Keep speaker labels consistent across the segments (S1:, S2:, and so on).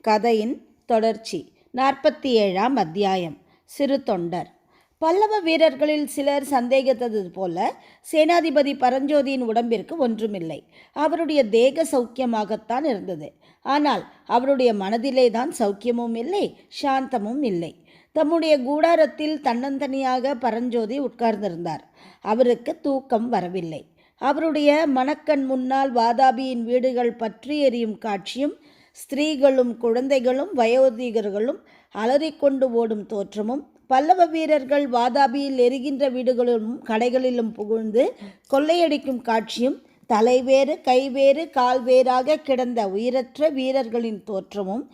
S1: கதையின் தொடர்ச்சி. நாற்பத்தி ஏழாம் அத்தியாயம். சிறு தொண்டர். பல்லவ வீரர்களில் சிலர் சந்தேகித்தது போல சேனாதிபதி பரஞ்சோதியின் உடம்பிற்கு ஒன்றுமில்லை. அவருடைய தேக சௌக்கியமாகத்தான் இருந்தது. ஆனால் அவருடைய மனதிலே தான் சௌக்கியமும் இல்லை சாந்தமும் இல்லை. தம்முடைய கூடாரத்தில் தன்னந்தனியாக பரஞ்சோதி உட்கார்ந்திருந்தார். அவருக்கு தூக்கம் வரவில்லை. அவருடைய மணக்கண் முன்னால் வாதாபியின் வீடுகள் பற்றி எரியும் காட்சியும் ஸ்திரீகளும் குழந்தைகளும் வயோதிகர்களும் அலறிக்கொண்டு ஓடும் தோற்றமும் பல்லவ வீரர்கள் வாதாபியில் எரிகின்ற வீடுகளிலும் கடைகளிலும் புகுழ்ந்து கொள்ளையடிக்கும் காட்சியும் தலைவேறு கைவேறு கால்வேறாக கிடந்த உயிரற்ற வீரர்களின் தோற்றமும்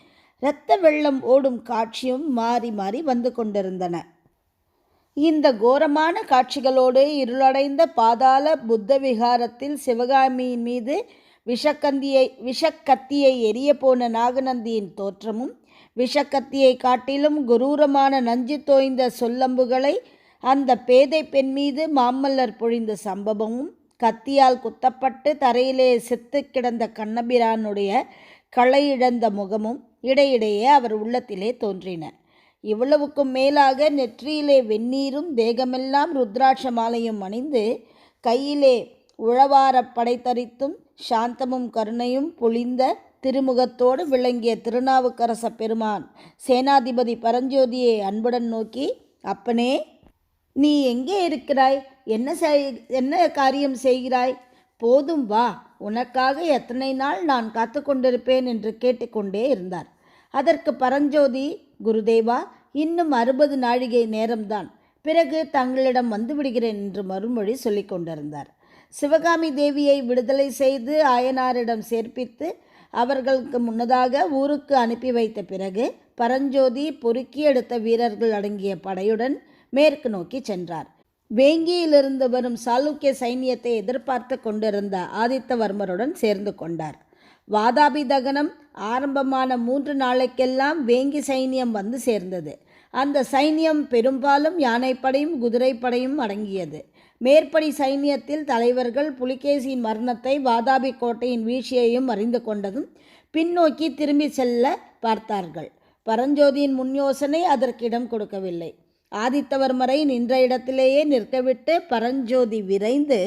S1: இரத்த வெள்ளம் ஓடும் காட்சியும் மாறி மாறி வந்து கொண்டிருந்தன. இந்த கோரமான காட்சிகளோடு இருளடைந்த பாதாள புத்த விகாரத்தில் சிவகாமியின் மீது விஷக்கந்தியை விஷக்கத்தியை எரிய போன நாகநந்தியின் தோற்றமும் விஷக்கத்தியை காட்டிலும் குரூரமான நஞ்சு தோய்ந்த சொல்லம்புகளை அந்த பேதை பெண் மீது மாமல்லர் பொழிந்த சம்பவமும் கத்தியால் குத்தப்பட்டு தரையிலே செத்து கிடந்த கண்ணபிரானுடைய களையிழந்த முகமும் இடையிடையே அவர் உள்ளத்திலே தோன்றின. இவ்வளவுக்கும் மேலாக நெற்றியிலே வெந்நீரும் தேகமெல்லாம் ருத்ராட்ச மாலையும் அணிந்து கையிலே உழவாரப் படைத்தரித்தும் சாந்தமும் கருணையும் பொழிந்த திருமுகத்தோடு விளங்கிய திருநாவுக்கரச பெருமான் சேனாதிபதி பரஞ்சோதியை அன்புடன் நோக்கி அப்பனே நீ எங்கே இருக்கிறாய்? என்ன செய் என்ன காரியம் செய்கிறாய்? போதும் வா உனக்காக எத்தனை நாள் நான் காத்து கொண்டிருப்பேன் என்று கேட்டுக்கொண்டே இருந்தார். அதற்கு பரஞ்சோதி குருதேவா இன்னும் அறுபது நாழிகை நேரம்தான். பிறகு தங்களிடம் வந்துவிடுகிறேன் என்று மறுமொழி சொல்லிக் கொண்டிருந்தார். சிவகாமி தேவியை விடுதலை செய்து ஆயனாரிடம் சேர்ப்பித்து அவர்களுக்கு முன்னதாக ஊருக்கு அனுப்பி வைத்த பிறகு பரஞ்சோதி பொறுக்கி எடுத்த வீரர்கள் அடங்கிய படையுடன் மேற்கு நோக்கி சென்றார். வேங்கியிலிருந்து வரும் சாளுக்கிய சைன்யத்தை எதிர்பார்த்து கொண்டிருந்த ஆதித்தவர்மருடன் சேர்ந்து கொண்டார். வாதாபி தகனம் ஆரம்பமான மூன்று நாளைக்கெல்லாம் வேங்கி சைன்யம் வந்து சேர்ந்தது. அந்த சைன்யம் பெரும்பாலும் யானைப்படையும் குதிரைப்படையும் அடங்கியது. மேற்படி சைன்யத்தில் தலைவர்கள் புலிகேசியின் மரணத்தை வாதாபி கோட்டையின் வீழ்ச்சியையும் அறிந்து கொண்டதும் பின்னோக்கி திரும்பி செல்ல பார்த்தார்கள். பரஞ்சோதியின் முன் யோசனை அதற்கு இடம் கொடுக்கவில்லை. ஆதித்தவர்மரை நின்ற இடத்திலேயே நிற்கவிட்டு பரஞ்சோதி விரைந்து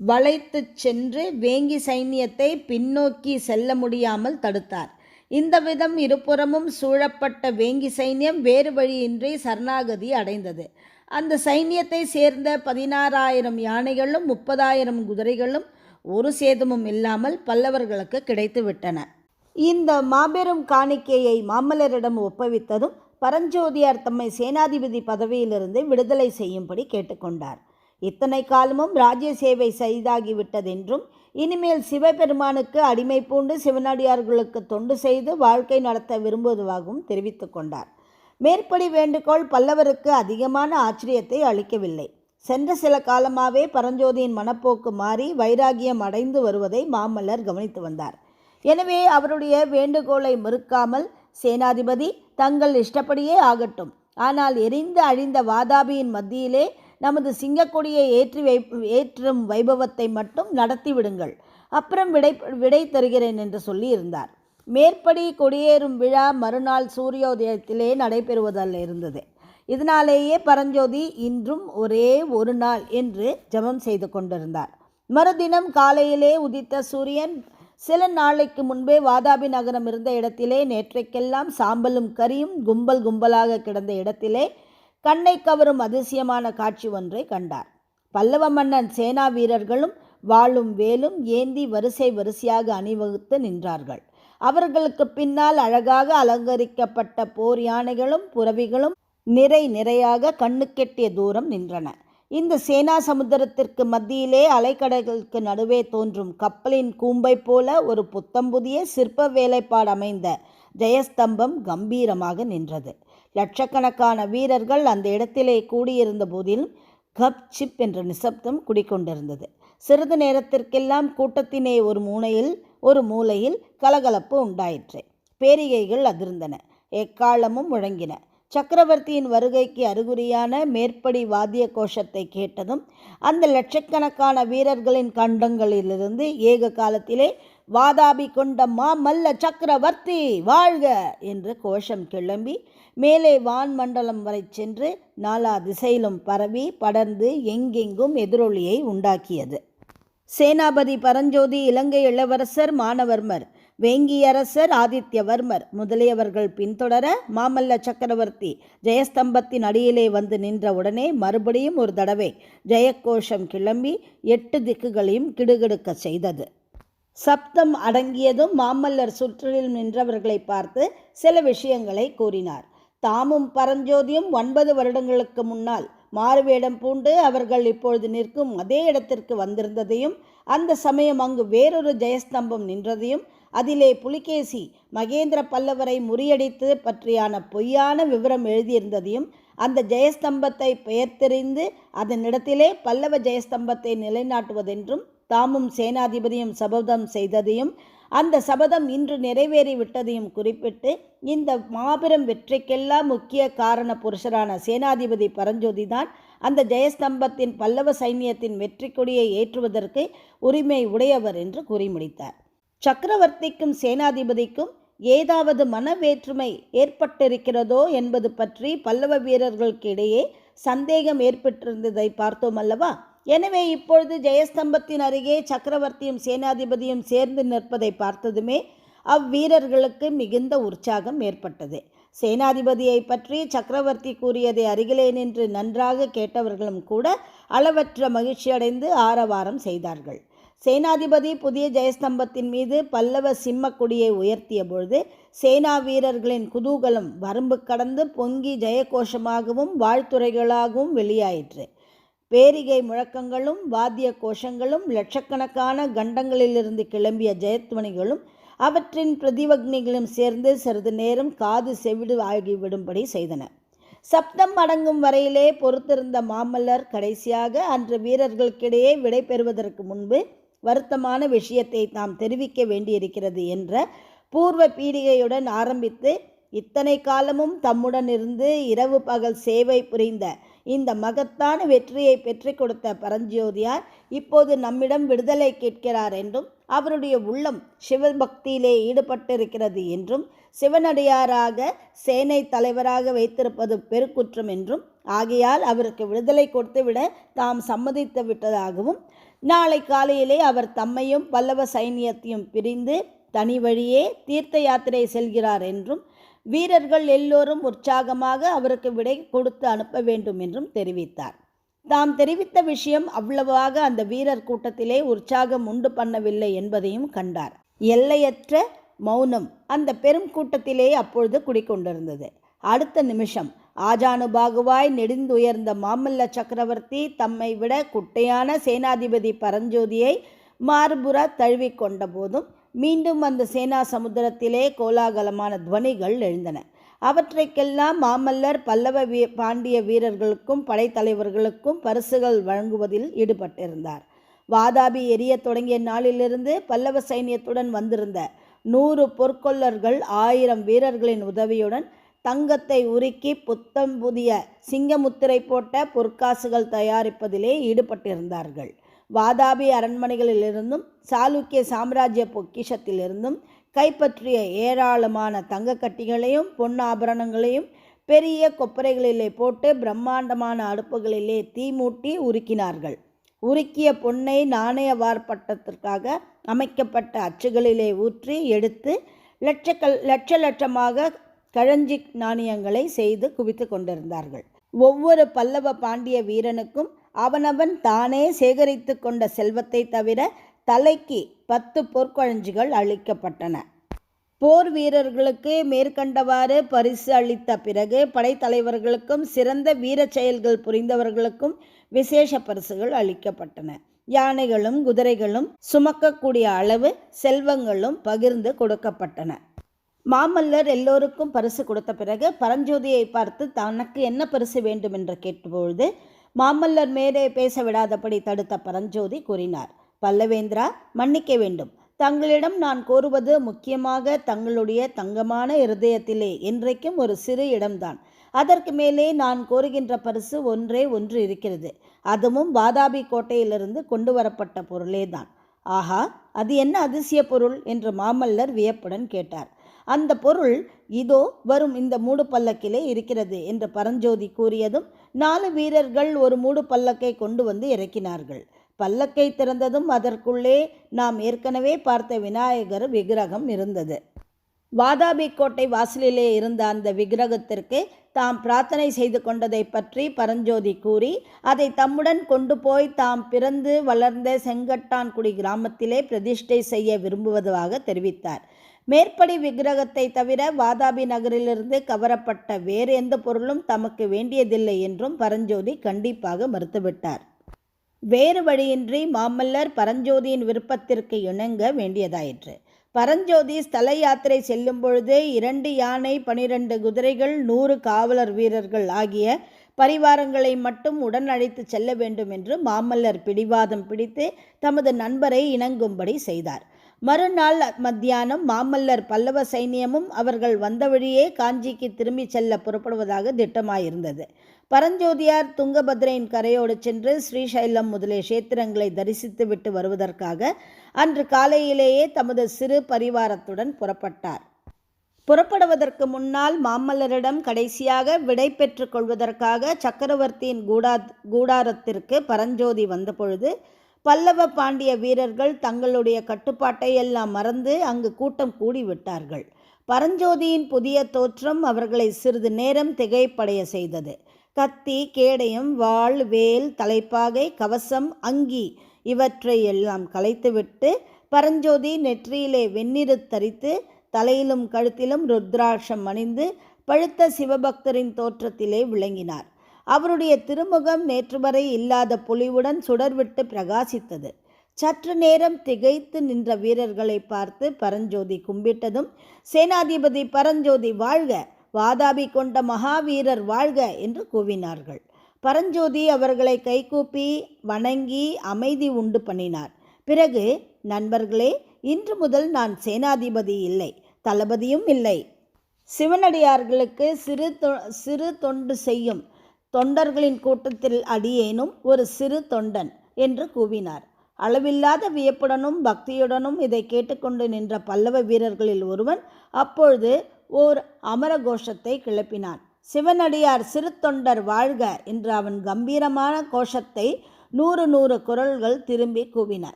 S1: வளைத்துச் சென்று வேங்கி சைன்யத்தை பின்னோக்கி செல்ல முடியாமல் தடுத்தார். இந்த விதம் இருபுறமும் சூழப்பட்ட வேங்கி சைன்யம் வேறு வழியின்றி சரணாகதி அடைந்தது. அந்த சைன்யத்தை சேர்ந்த பதினாறாயிரம் யானைகளும் முப்பதாயிரம் குதிரைகளும் ஒரு சேதமும் இல்லாமல் பல்லவர்களுக்கு கிடைத்து விட்டன. இந்த மாபெரும் காணிக்கையை மாமல்லரிடம் ஒப்புவித்ததும் பரஞ்சோதியார் தம்மை சேனாதிபதி பதவியிலிருந்து விடுதலை செய்யும்படி கேட்டுக்கொண்டார். இத்தனை காலமும் ராஜ்ய சேவை செய்தாகிவிட்டதென்றும் இனிமேல் சிவபெருமானுக்கு அடிமை பூண்டு சிவனடியார்களுக்கு தொண்டு செய்து வாழ்க்கை நடத்த விரும்புவதாகவும் தெரிவித்து கொண்டார். மேற்படி வேண்டுகோள் பல்லவருக்கு அதிகமான ஆச்சரியத்தை அளிக்கவில்லை. சென்ற சில காலமாகவே பரஞ்சோதியின் மனப்போக்கு மாறி வைராகியம் அடைந்து வருவதை மாமல்லர் கவனித்து வந்தார். எனவே அவருடைய வேண்டுகோளை மறுக்காமல் சேனாதிபதி தங்கள் இஷ்டப்படியே ஆகட்டும். ஆனால் எரிந்து அழிந்த வாதாபியின் மத்தியிலே நமது சிங்கக்கொடியை ஏற்றி வை ஏற்றும் வைபவத்தை மட்டும் நடத்தி விடுங்கள் அப்புறம் விடை விடை தருகிறேன் என்று சொல்லியிருந்தார். மேற்படி கொடியேறும் விழா மறுநாள் சூரியோதயத்திலே நடைபெறுவதல்ல இருந்தது. இதனாலேயே பரஞ்சோதி இன்றும் ஒரே ஒரு நாள் என்று ஜபம் செய்து கொண்டிருந்தார். மறுதினம் காலையிலே உதித்த சூரியன் சில நாளைக்கு முன்பே வாதாபி நகரம் இருந்த இடத்திலே நேற்றைக்கெல்லாம் சாம்பலும் கரியும் கும்பல் கும்பலாக கிடந்த இடத்திலே கண்ணை கவரும் அதிசயமான காட்சி ஒன்றை கண்டார். பல்லவ மன்னன் சேனா வீரர்களும் வாழும் வேலும் ஏந்தி வரிசை வரிசையாக அணிவகுத்து நின்றார்கள். அவர்களுக்கு பின்னால் அழகாக அலங்கரிக்கப்பட்ட போர் யானைகளும் புறவிகளும் நிறை நிறையாக கண்ணுக்கெட்டிய தூரம் நின்றன. இந்த சேனா சமுத்திரத்திற்கு மத்தியிலே அலைக்கடல்களுக்கு நடுவே தோன்றும் கப்பலின் கூம்பை போல ஒரு புத்தம்புதிய சிற்ப வேலைப்பாடு அமைந்த ஜெயஸ்தம்பம் கம்பீரமாக நின்றது. லட்சக்கணக்கான வீரர்கள் அந்த இடத்திலே கூடியிருந்த போதிலும் கப் சிப் என்ற நிசப்தம் குடிக்கொண்டிருந்தது. சிறிது நேரத்திற்கெல்லாம் கூட்டத்தினே ஒரு மூனையில் ஒரு மூலையில் கலகலப்பு உண்டாயிற்று. பேரிகைகள் அதிர்ந்தன. எக்காலமும் முழங்கின. சக்கரவர்த்தியின் வருகைக்கு அறிகுறியான மேற்படி வாத்திய கோஷத்தை கேட்டதும் அந்த லட்சக்கணக்கான வீரர்களின் கண்டங்களிலிருந்து ஏக காலத்திலே வாதாபி கொண்ட மாமல்ல சக்கரவர்த்தி வாழ்க என்று கோஷம் கிளம்பி மேலே வான் மண்டலம் வரை சென்று நாலா திசையிலும் பரவி படர்ந்து எங்கெங்கும் எதிரொலியை உண்டாக்கியது. சேனாபதி பரஞ்சோதி இலங்கை இளவரசர் மானவர்மர் வேங்கியரசர் ஆதித்யவர்மர். முதலியவர்கள் பின்தொடர மாமல்ல சக்கரவர்த்தி ஜெயஸ்தம்பத்தின் அடியிலே வந்து நின்ற உடனே மறுபடியும் ஒரு தடவை ஜெயக்கோஷம் கிளம்பி எட்டு திக்குகளையும் கிடுகிடுக்க செய்தது. சப்தம் அடங்கியதும் மாமல்லர் சுற்றில் நின்றவர்களை பார்த்து சில விஷயங்களை கூறினார். தாமும் பரஞ்சோதியும் ஒன்பது வருடங்களுக்கு முன்னால் மாறுவேடம் பூண்டு அவர்கள் இப்பொழுது நிற்கும் அதே இடத்திற்கு வந்திருந்ததையும் அந்த சமயம் அங்கு வேறொரு ஜெயஸ்தம்பம் நின்றதையும் அதிலே புலிகேசி மகேந்திர பல்லவரை முறியடித்து பற்றியான பொய்யான விவரம் எழுதியிருந்ததையும் அந்த ஜெயஸ்தம்பத்தை பெயர்த்தெறிந்து அதனிடத்திலே பல்லவ ஜெயஸ்தம்பத்தை நிலைநாட்டுவதென்றும் தாமும் சேனாதிபதியும் சபதம் செய்ததையும் அந்த சபதம் இன்று நிறைவேறி விட்டதையும் குறிப்பிட்டு இந்த மாபெரும் வெற்றிக்கெல்லாம் முக்கிய காரண புருஷரான சேனாதிபதி பரஞ்சோதிதான் அந்த ஜெயஸ்தம்பத்தின் பல்லவ சைன்யத்தின் வெற்றி கொடியை ஏற்றுவதற்கு உரிமை உடையவர் என்று கூறி முடித்தார். சக்கரவர்த்திக்கும் சேனாதிபதிக்கும் ஏதாவது மனவேற்றுமை ஏற்பட்டிருக்கிறதோ என்பது பற்றி பல்லவ வீரர்களுக்கு இடையே சந்தேகம் ஏற்பட்டிருந்ததை பார்த்தோம் அல்லவா? எனவே இப்பொழுது ஜெயஸ்தம்பத்தின் அருகே சக்கரவர்த்தியும் சேனாதிபதியும் சேர்ந்து நிற்பதை பார்த்ததுமே அவ்வீரர்களுக்கு மிகுந்த உற்சாகம் ஏற்பட்டது. சேனாதிபதியை பற்றி சக்கரவர்த்தி கூறியதை அருகிலே நின்று நன்றாக கேட்டவர்களும் கூட அளவற்ற மகிழ்ச்சியடைந்து ஆரவாரம் செய்தார்கள். சேனாதிபதி புதிய ஜெயஸ்தம்பத்தின் மீது பல்லவ சிம்ம கொடியை உயர்த்திய பொழுது சேனா வீரர்களின் குதூகலம் வரம்பு கடந்து பொங்கி ஜெயகோஷமாகவும் வாழ்த்துறைகளாகவும் வெளியாயிற்று. பேரிகை முழக்கங்களும் வாத்திய கோஷங்களும் லட்சக்கணக்கான கண்டங்களிலிருந்து கிளம்பிய ஜெயத்வனிகளும் அவற்றின் பிரதிவக்னிகளும் சேர்ந்து சிறிது நேரம் காது செவிடு ஆகிவிடும்படி செய்தன. சப்தம் அடங்கும் வரையிலே பொறுத்திருந்த மாமல்லர் கடைசியாக அன்று வீரர்களுக்கிடையே விடை பெறுவதற்கு முன்பு வருத்தமான விஷயத்தை தாம் தெரிவிக்க வேண்டியிருக்கிறது என்ற பூர்வ பீடிகையுடன் ஆரம்பித்து இத்தனை காலமும் தம்முடன் இருந்து இரவு பகல் சேவை புரிந்த இந்த மகத்தான வெற்றியை பெற்று கொடுத்த பரஞ்சோதியார் இப்போது நம்மிடம் விடுதலை கேட்கிறார் என்றும் அவருடைய உள்ளம் சிவபக்தியிலே ஈடுபட்டிருக்கிறது என்றும் சிவனடியாராக சேனை தலைவராக வைத்திருப்பது பெருக்குற்றம் என்றும் ஆகையால் அவருக்கு விடுதலை கொடுத்துவிட தாம் சம்மதித்து விட்டதாகவும் நாளை காலையிலே அவர் தம்மையும் பல்லவ சைனியத்தையும் பிரிந்து தனி வழியே தீர்த்த யாத்திரை செல்கிறார் என்றும் வீரர்கள் எல்லோரும் உற்சாகமாக அவருக்கு விடை கொடுத்து அனுப்ப வேண்டும் என்றும் தெரிவித்தார். தாம் தெரிவித்த விஷயம் அவ்வளவாக அந்த வீரர் கூட்டத்திலே உற்சாகம் உண்டு பண்ணவில்லை என்பதையும் கண்டார். எல்லையற்ற மௌனம் அந்த பெரும் கூட்டத்திலே அப்பொழுது குடிக்கொண்டிருந்தது. அடுத்த நிமிஷம் ஆஜானுபாகுவாய் நெடுந்துயர்ந்த மாமல்ல சக்கரவர்த்தி தம்மை விட குட்டையான சேனாதிபதி பரஞ்சோதியை மார்புற தழுவிக்கொண்ட போதும் மீண்டும் அந்த சேனா சமுத்திரத்திலே கோலாகலமான துவனிகள் எழுந்தன. அவற்றைக்கெல்லாம் மாமல்லர் பல்லவ வீ பாண்டிய வீரர்களுக்கும் படைத்தலைவர்களுக்கும் பரிசுகள் வழங்குவதில் ஈடுபட்டிருந்தார். வாதாபி எரிய தொடங்கிய நாளிலிருந்து பல்லவ சைன்யத்துடன் வந்திருந்த நூறு பொற்கொல்லர்கள் ஆயிரம் வீரர்களின் உதவியுடன் தங்கத்தை உருக்கி புத்தம் புதிய சிங்கமுத்திரை போட்ட பொற்காசுகள் தயாரிப்பதிலே ஈடுபட்டிருந்தார்கள். வாதாபி அரண்மனைகளிலிருந்தும் சாளுக்கிய சாம்ராஜ்ய பொக்கிஷத்திலிருந்தும் கைப்பற்றிய ஏராளமான தங்கக்கட்டிகளையும் பொன்னாபரணங்களையும் பெரிய கொப்பரைகளிலே போட்டு பிரம்மாண்டமான அடுப்புகளிலே தீ மூட்டி உருக்கினார்கள். உருக்கிய பொன்னை நாணய வார்ப்பட்டத்திற்காக அமைக்கப்பட்ட அச்சுகளிலே ஊற்றி எடுத்து லட்சக்கல் லட்ச லட்சமாக கழஞ்சி நாணயங்களை செய்து குவித்து கொண்டிருந்தார்கள். ஒவ்வொரு பல்லவ பாண்டிய வீரனுக்கும் அவனவன் தானே சேகரித்து கொண்ட செல்வத்தை தவிர தலைக்கு பத்து பொற்கொழஞ்சிகள் அளிக்கப்பட்டன. போர் வீரர்களுக்கு மேற்கண்டவாறு பரிசு அளித்த பிறகு படைத்தலைவர்களுக்கும் சிறந்த வீரச் செயல்கள் புரிந்தவர்களுக்கும் விசேஷ பரிசுகள் அளிக்கப்பட்டன. யானைகளும் குதிரைகளும் சுமக்கக்கூடிய அளவு செல்வங்களும் பகிர்ந்து கொடுக்கப்பட்டன. மாமல்லர் எல்லோருக்கும் பரிசு கொடுத்த பிறகு பரஞ்சோதியை பார்த்து தனக்கு என்ன பரிசு வேண்டும் என்று கேட்டபொழுது மாமல்லர் மேலே பேச விடாதபடி தடுத்த பரஞ்சோதி கூறினார் பல்லவேந்திரா மன்னிக்க வேண்டும். தங்களிடம் நான் கோருவது முக்கியமாக தங்களுடைய தங்கமான இருதயத்திலே என்றைக்கும் ஒரு சிறு இடம்தான். அதற்கு மேலே நான் கோருகின்ற பரிசு ஒன்றே ஒன்று இருக்கிறது. அதுவும் வாதாபி கோட்டையிலிருந்து கொண்டு வரப்பட்ட பொருளே தான் ஆஹா அது என்ன அதிசய பொருள் என்று மாமல்லர் வியப்புடன் கேட்டார். அந்த பொருள் இதோ வரும் இந்த மூடு பல்லக்கிலே இருக்கிறது என்று பரஞ்சோதி கூறியதும் நாலு வீரர்கள் ஒரு மூடு பல்லக்கை கொண்டு வந்து இறக்கினார்கள். பல்லக்கை திறந்ததும் அதற்குள்ளே நாம் ஏற்கனவே பார்த்த விநாயகர் விக்கிரகம் இருந்தது. வாதாபி கோட்டை வாசலிலே இருந்த அந்த விக்கிரகத்திற்கு தாம் பிரார்த்தனை செய்து கொண்டதை பற்றி பரஞ்சோதி கூறி அதை தம்முடன் கொண்டு போய் தாம் பிறந்து வளர்ந்த செங்கட்டான்குடி கிராமத்திலே பிரதிஷ்டை செய்ய விரும்புவதாக தெரிவித்தார். மேற்படி விக்கிரகத்தை தவிர வாதாபி நகரிலிருந்து கவரப்பட்ட வேறு எந்த பொருளும் தமக்கு வேண்டியதில்லை என்றும் பரஞ்சோதி கண்டிப்பாக மறுத்துவிட்டார். வேறு வழியின்றி மாமல்லர் பரஞ்சோதியின் விருப்பத்திற்கு இணங்க வேண்டியதாயிற்று. பரஞ்சோதி ஸ்தல யாத்திரை செல்லும் பொழுது இரண்டு யானை பனிரெண்டு குதிரைகள் நூறு காவலர் வீரர்கள் ஆகிய பரிவாரங்களை மட்டும் உடன் அழைத்து செல்ல வேண்டும் என்று மாமல்லர் பிடிவாதம் பிடித்து தமது நண்பரை இணங்கும்படி செய்தார். மறுநாள் மத்தியானம் மாமல்லர் பல்லவ சைனியமும் அவர்கள் வந்த வழியே காஞ்சிக்கு திரும்பி செல்ல புறப்படுவதாக திட்டமாயிருந்தது. பரஞ்சோதியார் துங்கபத்ரையின் கரையோடு சென்று ஸ்ரீசைலம் முதலிய கஷேத்திரங்களை தரிசித்து விட்டு வருவதற்காக அன்று காலையிலேயே தமது சிறு பரிவாரத்துடன் புறப்பட்டார். புறப்படுவதற்கு முன்னால் மாமல்லரிடம் கடைசியாக விடை பெற்றுக் கொள்வதற்காக சக்கரவர்த்தியின் கூடா கூடாரத்திற்கு பரஞ்சோதி வந்தபொழுது பல்லவ பாண்டிய வீரர்கள் தங்களுடைய கட்டுப்பாட்டை எல்லாம் மறந்து அங்கு கூட்டம் கூடி விட்டார்கள் பரஞ்சோதியின் புதிய தோற்றம் அவர்களை சிறிது நேரம் திகைப்படைய செய்தது. கத்தி கேடயம் வாள் வேல் தலைப்பாகை கவசம் அங்கி இவற்றை எல்லாம் கலைத்துவிட்டு பரஞ்சோதி நெற்றியிலே வெந்நீரு தரித்து தலையிலும் கழுத்திலும் ருத்ராட்சம் அணிந்து பழுத்த சிவபக்தரின் தோற்றத்திலே விளங்கினார். அவருடைய திருமுகம் நேற்று வரை இல்லாத பொலிவுடன் சுடர்விட்டு பிரகாசித்தது. சற்று நேரம் திகைத்து நின்ற வீரர்களை பார்த்து பரஞ்சோதி கும்பிட்டதும் சேனாதிபதி பரஞ்சோதி வாழ்க வாதாபி கொண்ட மகாவீரர் வாழ்க என்று கூவினார்கள். பரஞ்சோதி அவர்களை கைகூப்பி வணங்கி அமைதி உண்டு பண்ணினார். பிறகு நண்பர்களே இன்று முதல் நான் சேனாதிபதி இல்லை தளபதியும் இல்லை. சிவனடியார்களுக்கு சிறு தொ சிறு தொண்டு செய்யும் தொண்டர்களின் கூட்டத்தில் அடியேனும் ஒரு சிறு தொண்டன் என்று கூவினார். அளவில்லாத வியப்புடனும் பக்தியுடனும் இதை கேட்டுக்கொண்டு நின்ற பல்லவ வீரர்களில் ஒருவன் அப்பொழுது ஓர் அமர கோஷத்தை கிளப்பினான். சிவனடியார் சிறு தொண்டர் வாழ்க என்று அவன் கம்பீரமான கோஷத்தை நூறு நூறு குரல்கள் திரும்பி கூவின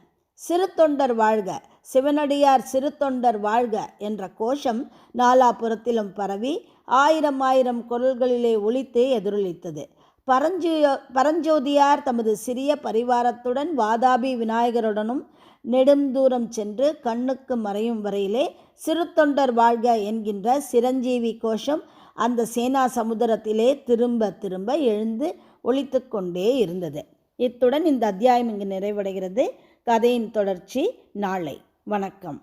S1: சிறு தொண்டர் வாழ்க சிவனடியார் சிறு தொண்டர் வாழ்க என்ற கோஷம் நாலாபுரத்திலும் பரவி ஆயிரம் ஆயிரம் குரல்களிலே ஒழித்து எதிரொலித்தது. பரஞ்சோ பரஞ்சோதியார் தமது சிறிய பரிவாரத்துடன் வாதாபி விநாயகருடனும் நெடுந்தூரம் சென்று கண்ணுக்கு மறையும் வரையிலே சிறு தொண்டர் வாழ்க என்கின்ற சிரஞ்சீவி கோஷம் அந்த சேனா சமுதிரத்திலே திரும்ப திரும்ப எழுந்து ஒழித்து கொண்டே இருந்தது. இத்துடன் இந்த அத்தியாயம் இங்கு நிறைவடைகிறது. கதையின் தொடர்ச்சி நாளை. வணக்கம்.